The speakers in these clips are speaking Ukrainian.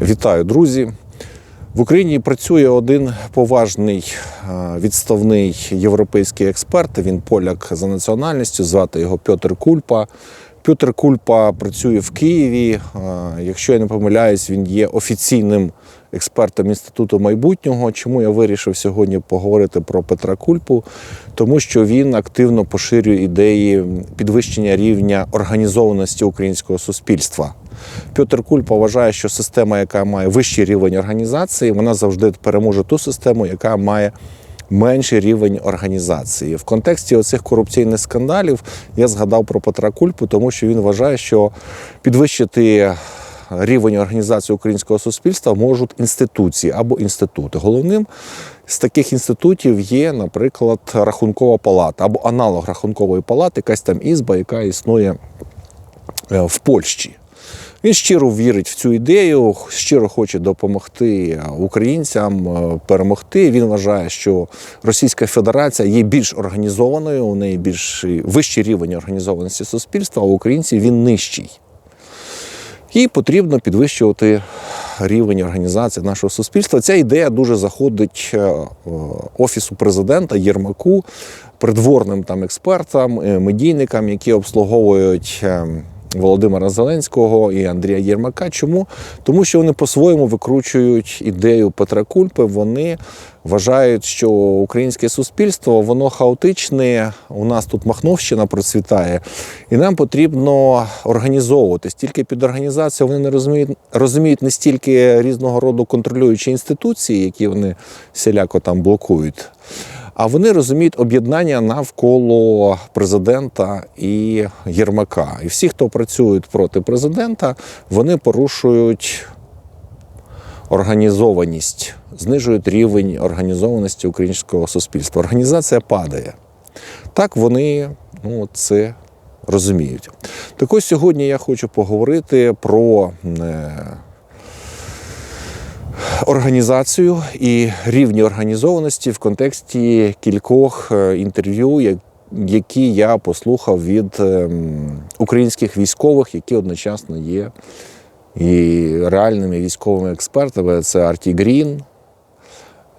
Вітаю, друзі! В Україні працює один поважний е, відставний європейський експерт. Він поляк за національністю, звати його Пьотр Кульпа. Пьотр Кульпа працює в Києві. Е, Якщо я не помиляюсь, він є офіційним експертом Інституту майбутнього. Чому я вирішив сьогодні поговорити про Петра Кульпу? Тому що він активно поширює ідеї підвищення рівня організованості українського суспільства. Петр Кульпа вважає, що система, яка має вищий рівень організації, вона завжди переможе ту систему, яка має менший рівень організації. В контексті оцих корупційних скандалів я згадав про Петра Кульпу, тому що він вважає, що підвищити рівень організації українського суспільства можуть інституції або інститути. Головним з таких інститутів є, наприклад, рахункова палата або аналог рахункової палати, якась там ізба, яка існує е, в Польщі. Він щиро вірить в цю ідею, щиро хоче допомогти українцям е, перемогти. Він вважає, що Російська Федерація є більш організованою, у неї більш вищий рівень організованості суспільства, а українців він нижчий. І потрібно підвищувати рівень організації нашого суспільства. Ця ідея дуже заходить е, офісу президента Єрмаку, придворним там експертам, е, медійникам, які обслуговують. Володимира Зеленського і Андрія Єрмака. Чому? Тому що вони по-своєму викручують ідею Петра Кульпи. Вони вважають, що українське суспільство воно хаотичне. У нас тут Махновщина процвітає, і нам потрібно організовуватись. Тільки під організацією вони не розуміють, розуміють не стільки різного роду контролюючі інституції, які вони всіляко там блокують. А вони розуміють об'єднання навколо президента і Єрмака. І всі, хто працюють проти президента, вони порушують організованість, знижують рівень організованості українського суспільства. Організація падає. Так вони ну, це розуміють. Так ось сьогодні я хочу поговорити про. Організацію і рівні організованості в контексті кількох е, інтерв'ю, які я послухав від ем, українських військових, які одночасно є і реальними військовими експертами. Це Арті Грін.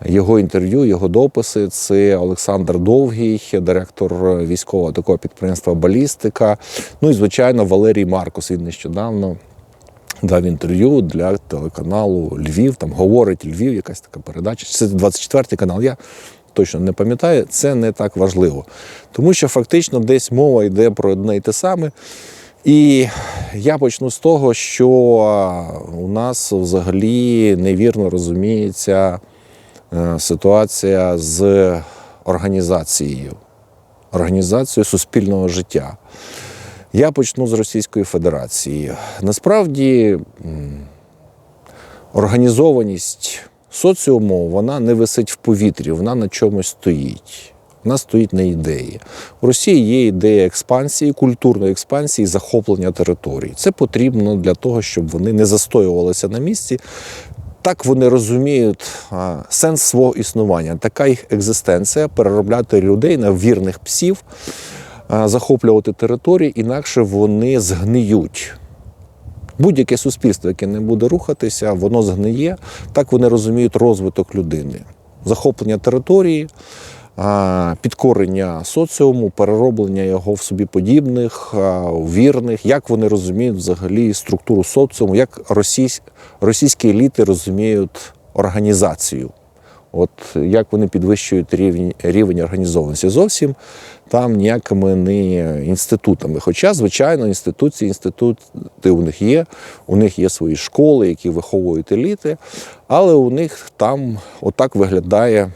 Його інтерв'ю, його дописи це Олександр Довгий, директор військового такого підприємства Балістика. Ну і звичайно Валерій Маркус. Він нещодавно дав інтерв'ю для телеканалу Львів. Там говорить Львів, якась така передача. Це 24-й канал. Я точно не пам'ятаю. Це не так важливо, тому що фактично десь мова йде про одне й те саме. І я почну з того, що у нас взагалі невірно розуміється е, ситуація з організацією, організацією суспільного життя. Я почну з Російської Федерації. Насправді організованість соціуму вона не висить в повітрі, вона на чомусь стоїть. Вона стоїть на ідеї. У Росії є ідея експансії, культурної експансії, захоплення територій. Це потрібно для того, щоб вони не застоювалися на місці. Так вони розуміють а, сенс свого існування. Така їх екзистенція переробляти людей на вірних псів, захоплювати території, інакше вони згниють. Будь-яке суспільство, яке не буде рухатися, воно згниє. Так вони розуміють розвиток людини, захоплення території, підкорення соціуму, перероблення його в собі подібних, вірних, як вони розуміють взагалі структуру соціуму, як російсь, російські еліти розуміють організацію. От як вони підвищують рівень, рівень організованості. Зовсім там ніякими не інститутами. Хоча, звичайно, інституції, інститути у них є, у них є свої школи, які виховують еліти, але у них там отак виглядає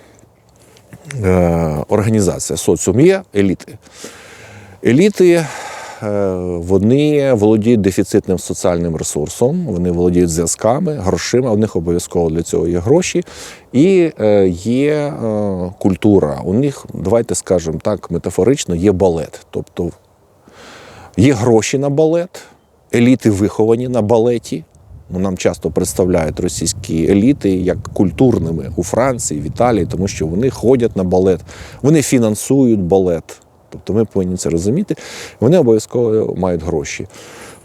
е, організація. Соціум є еліти. Еліти вони володіють дефіцитним соціальним ресурсом, вони володіють зв'язками, грошима. У них обов'язково для цього є гроші, і е, є е, культура. У них, давайте скажемо так, метафорично, є балет. Тобто є гроші на балет, еліти виховані на балеті. Ну, нам часто представляють російські еліти як культурними у Франції, в Італії, тому що вони ходять на балет, вони фінансують балет. Тобто ми повинні це розуміти. Вони обов'язково мають гроші.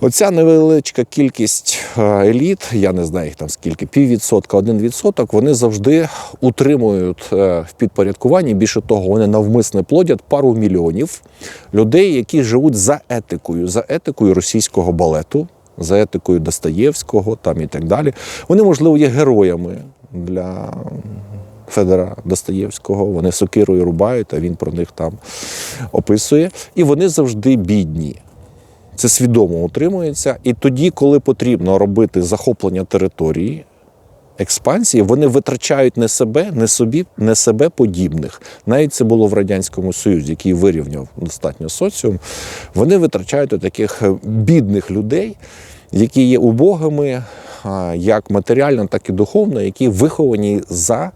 Оця невеличка кількість е, еліт, я не знаю їх там скільки, піввідсотка, один відсоток, вони завжди утримують е, в підпорядкуванні. Більше того, вони навмисне плодять пару мільйонів людей, які живуть за етикою, за етикою російського балету, за етикою Достоєвського там і так далі. Вони, можливо, є героями для Федора Достоєвського. Вони сокирою рубають, а він про них там описує. І вони завжди бідні. Це свідомо утримується. І тоді, коли потрібно робити захоплення території, експансії, вони витрачають не себе, не собі, не себе подібних. Навіть це було в Радянському Союзі, який вирівняв достатньо соціум. Вони витрачають таких бідних людей, які є убогими як матеріально, так і духовно, які виховані за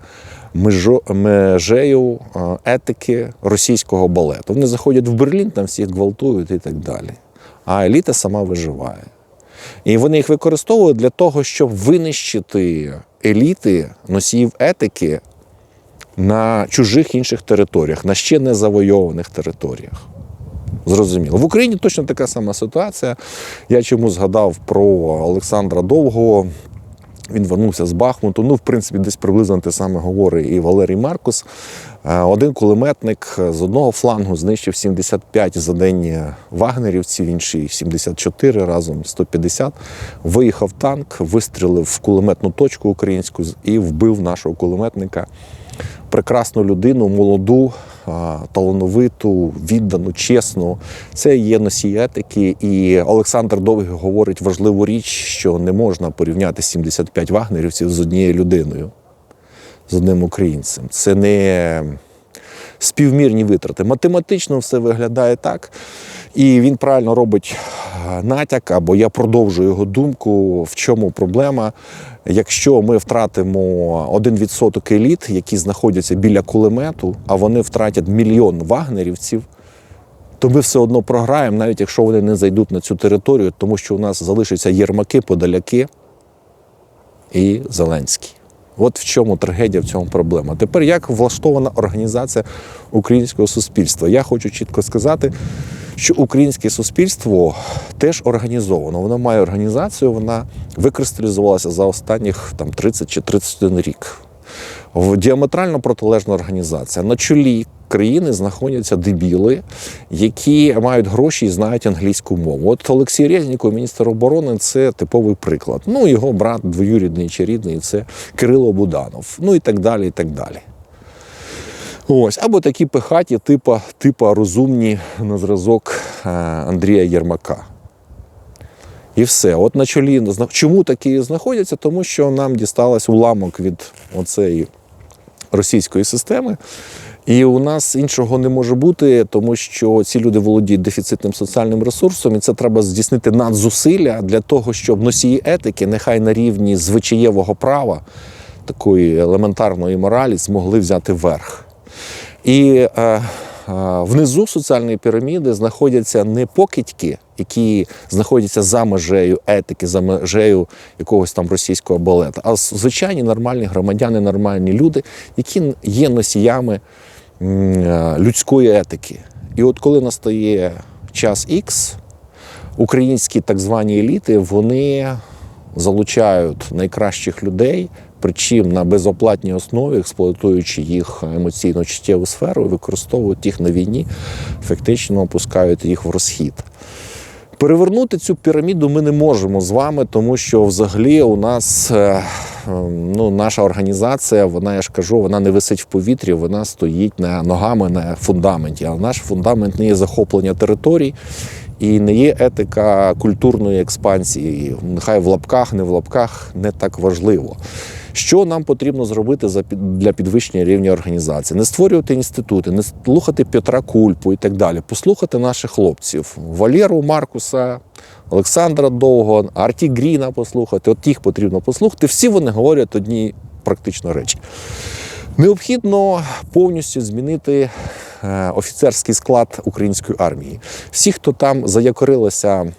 межею етики російського балету. Вони заходять в Берлін, там всіх гвалтують і так далі. А еліта сама виживає. І вони їх використовують для того, щоб винищити еліти носіїв етики на чужих інших територіях, на ще не завойованих територіях. Зрозуміло. В Україні точно така сама ситуація. Я чому згадав про Олександра Довгого. Він вернувся з Бахмуту. Ну, в принципі, десь приблизно те саме говорить і Валерій Маркус. Е, Один кулеметник з одного флангу знищив 75 за день вагнерівців, інший 74 разом 150. Виїхав танк, вистрілив в кулеметну точку українську і вбив нашого кулеметника. Прекрасну людину, молоду, талановиту, віддану, чесну. Це є носій етики. І Олександр Довгий говорить важливу річ, що не можна порівняти 75 вагнерівців з однією людиною, з одним українцем. Це не співмірні витрати. Математично все виглядає так. І він правильно робить натяк, або я продовжую його думку, в чому проблема. Якщо ми втратимо 1% еліт, які знаходяться біля кулемету, а вони втратять мільйон вагнерівців, то ми все одно програємо, навіть якщо вони не зайдуть на цю територію, тому що у нас залишаться Єрмаки, Подаляки і Зеленський. От в чому трагедія, в цьому проблема. Тепер як влаштована організація українського суспільства? Я хочу чітко сказати, що українське суспільство теж організовано. Воно має організацію, вона викристалізувалася за останніх там 30 чи 31 рік. В діаметрально протилежна організація. На чолі країни знаходяться дебіли, які мають гроші і знають англійську мову. От Олексій Резніков, міністр оборони, це типовий приклад. Ну, його брат двоюрідний чи рідний це Кирило Буданов. Ну і так далі. і так далі. Ось, або такі пихаті, типа, типа розумні на зразок е, Андрія Єрмака. І все. От на чолі чому такі знаходяться? Тому що нам дісталось уламок від оцеї російської системи. І у нас іншого не може бути, тому що ці люди володіють дефіцитним соціальним ресурсом, і це треба здійснити надзусилля для того, щоб носії етики, нехай на рівні звичаєвого права, такої елементарної моралі, змогли взяти верх. І е, внизу соціальної піраміди знаходяться не покидьки, які знаходяться за межею етики, за межею якогось там російського балета, а звичайні нормальні громадяни, нормальні люди, які є носіями е, людської етики. І от коли настає час Х, українські так звані еліти, вони залучають найкращих людей, причому на безоплатній основі, експлуатуючи їх емоційно чуттєву сферу, використовують їх на війні, фактично опускають їх в розхід. Перевернути цю піраміду ми не можемо з вами, тому що взагалі у нас е, е, ну, наша організація, вона, я ж кажу, вона не висить в повітрі, вона стоїть на ногами на фундаменті. А наш фундамент не є захоплення територій і не є етика культурної експансії. Нехай в лапках, не в лапках не так важливо. Що нам потрібно зробити для підвищення рівня організації? Не створювати інститути, не слухати Петра Кульпу і так далі. Послухати наших хлопців Валеру Маркуса, Олександра Довго, Арті Гріна послухати. От їх потрібно послухати. Всі вони говорять одні практично речі. Необхідно повністю змінити е, офіцерський склад української армії. Всі, хто там заякорилися,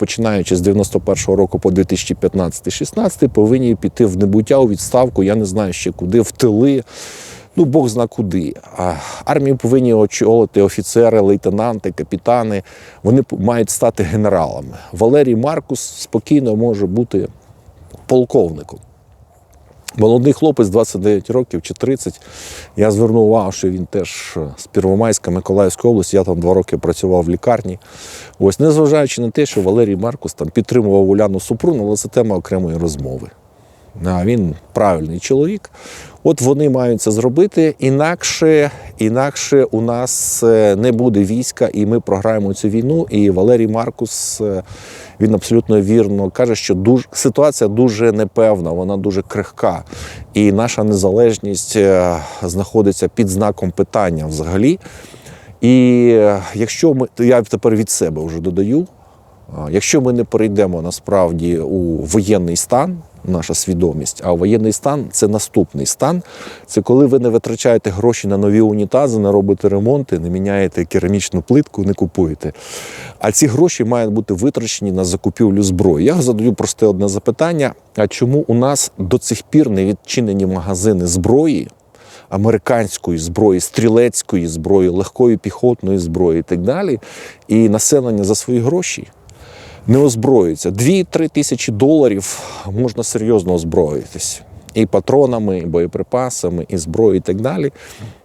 починаючи з 91-го року по 2015-16, повинні піти в небуття у відставку. Я не знаю ще куди, в тили. ну Бог зна куди. Армію повинні очолити офіцери, лейтенанти, капітани. Вони мають стати генералами. Валерій Маркус спокійно може бути полковником. Молодий хлопець 29 років чи 30. Я звернув увагу, що він теж з Первомайська, Миколаївської області. Я там два роки працював в лікарні. Ось, незважаючи на те, що Валерій Маркус там підтримував Уляну Супрун, але це тема окремої розмови. А він правильний чоловік. От вони мають це зробити. Інакше, інакше у нас е, не буде війська, і ми програємо цю війну. І Валерій Маркус е, він абсолютно вірно каже, що дуже ситуація дуже непевна, вона дуже крихка. І наша незалежність е, знаходиться під знаком питання взагалі. І е, якщо ми, то я тепер від себе вже додаю, Якщо ми не перейдемо насправді у воєнний стан, наша свідомість, а воєнний стан це наступний стан. Це коли ви не витрачаєте гроші на нові унітази, не робите ремонти, не міняєте керамічну плитку, не купуєте. А ці гроші мають бути витрачені на закупівлю зброї. Я задаю просте одне запитання: а чому у нас до цих пір не відчинені магазини зброї? Американської зброї, стрілецької зброї, легкої піхотної зброї і так далі. І населення за свої гроші не озброюється. 2-3 тисячі доларів можна серйозно озброїтись. І патронами, і боєприпасами, і зброєю, і так далі.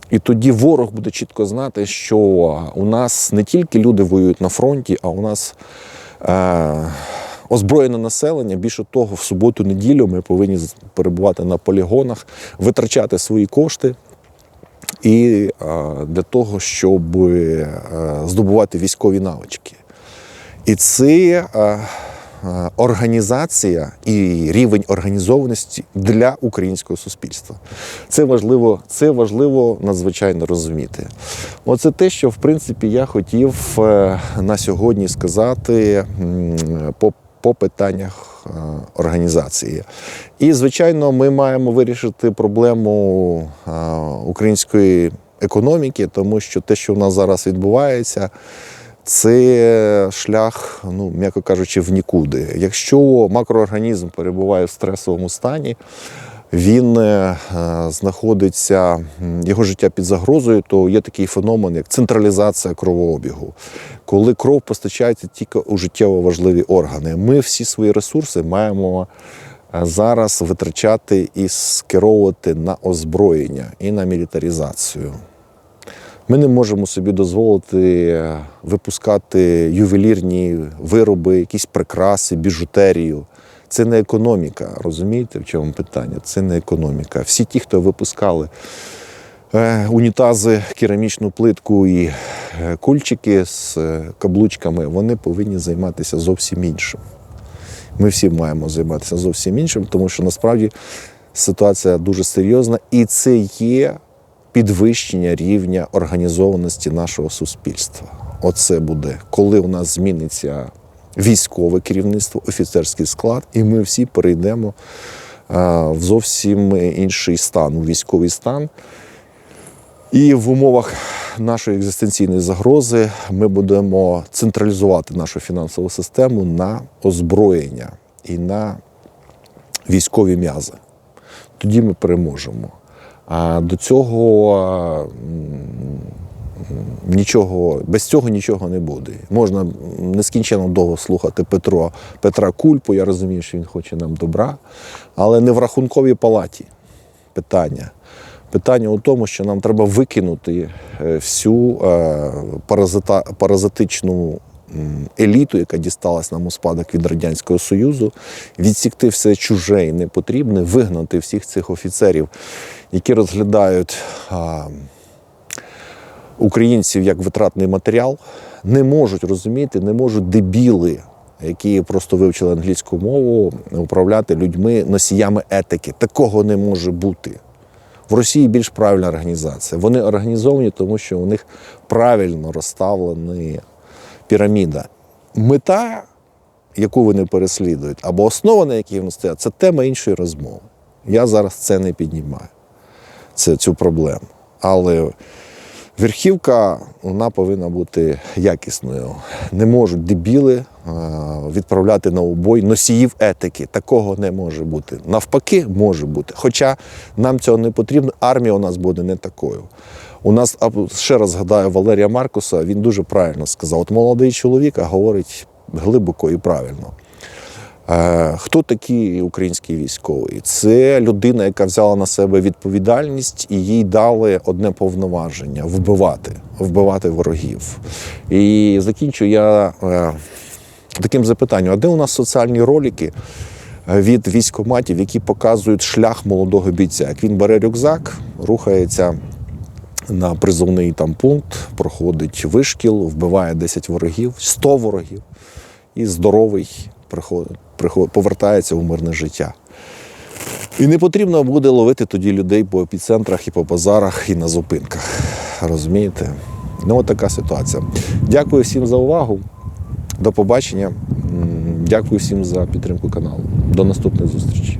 І тоді ворог буде чітко знати, що у нас не тільки люди воюють на фронті, а у нас е, озброєне населення. Більше того, в суботу-неділю ми повинні перебувати на полігонах, витрачати свої кошти. І е, для того, щоб е, здобувати військові навички. І це е, е, організація і рівень організованості для українського суспільства. Це важливо, це важливо надзвичайно розуміти. Оце те, що в принципі я хотів е, на сьогодні сказати по, по питаннях організації. І, звичайно, ми маємо вирішити проблему української економіки, тому що те, що в нас зараз відбувається, це шлях, ну м'яко кажучи, в нікуди. Якщо макроорганізм перебуває в стресовому стані, він е, знаходиться, його життя під загрозою, то є такий феномен, як централізація кровообігу, коли кров постачається тільки у життєво важливі органи. Ми всі свої ресурси маємо е, зараз витрачати і скеровувати на озброєння і на мілітаризацію. Ми не можемо собі дозволити е, випускати ювелірні вироби, якісь прикраси, біжутерію. Це не економіка, розумієте, в чому питання? Це не економіка. Всі ті, хто випускали е, унітази, керамічну плитку і е, кульчики з каблучками, вони повинні займатися зовсім іншим. Ми всі маємо займатися зовсім іншим, тому що насправді ситуація дуже серйозна, і це є підвищення рівня організованості нашого суспільства. Оце буде, коли у нас зміниться військове керівництво, офіцерський склад, і ми всі перейдемо в зовсім інший стан, у військовий стан. І в умовах нашої екзистенційної загрози ми будемо централізувати нашу фінансову систему на озброєння і на військові м'язи. Тоді ми переможемо. А до цього нічого, без цього нічого не буде. Можна нескінченно довго слухати Петро, Петра Кульпу, я розумію, що він хоче нам добра, але не в рахунковій палаті питання. Питання у тому, що нам треба викинути е, всю е, паразита, паразитичну еліту, яка дісталась нам у спадок від Радянського Союзу, відсікти все чуже і непотрібне, вигнати всіх цих офіцерів, які розглядають а, українців як витратний матеріал, не можуть розуміти, не можуть дебіли, які просто вивчили англійську мову, управляти людьми, носіями етики. Такого не може бути. В Росії більш правильна організація. Вони організовані, тому що у них правильно розставлена піраміда. Мета, яку вони переслідують, або основа, на якій вони стоять, це тема іншої розмови. Я зараз це не піднімаю, це, цю проблему. Але Верхівка вона повинна бути якісною. Не можуть дебіли е, відправляти на убой носіїв етики. Такого не може бути. Навпаки, може бути. Хоча нам цього не потрібно, армія у нас буде не такою. У нас ще раз згадаю Валерія Маркуса, він дуже правильно сказав: от молодий чоловік а говорить глибоко і правильно. Е, Хто такий український військовий? Це людина, яка взяла на себе відповідальність, і їй дали одне повноваження вбивати, вбивати ворогів. І закінчу я е, таким запитанням: а де у нас соціальні ролики е, від військоматів, які показують шлях молодого бійця? Як він бере рюкзак, рухається на призовний там пункт, проходить вишкіл, вбиває 10 ворогів, 100 ворогів, і здоровий повертається у мирне життя. І не потрібно буде ловити тоді людей по епіцентрах і по базарах, і на зупинках. Розумієте? Ну, от така ситуація. Дякую всім за увагу. До побачення. Дякую всім за підтримку каналу. До наступних зустрічей.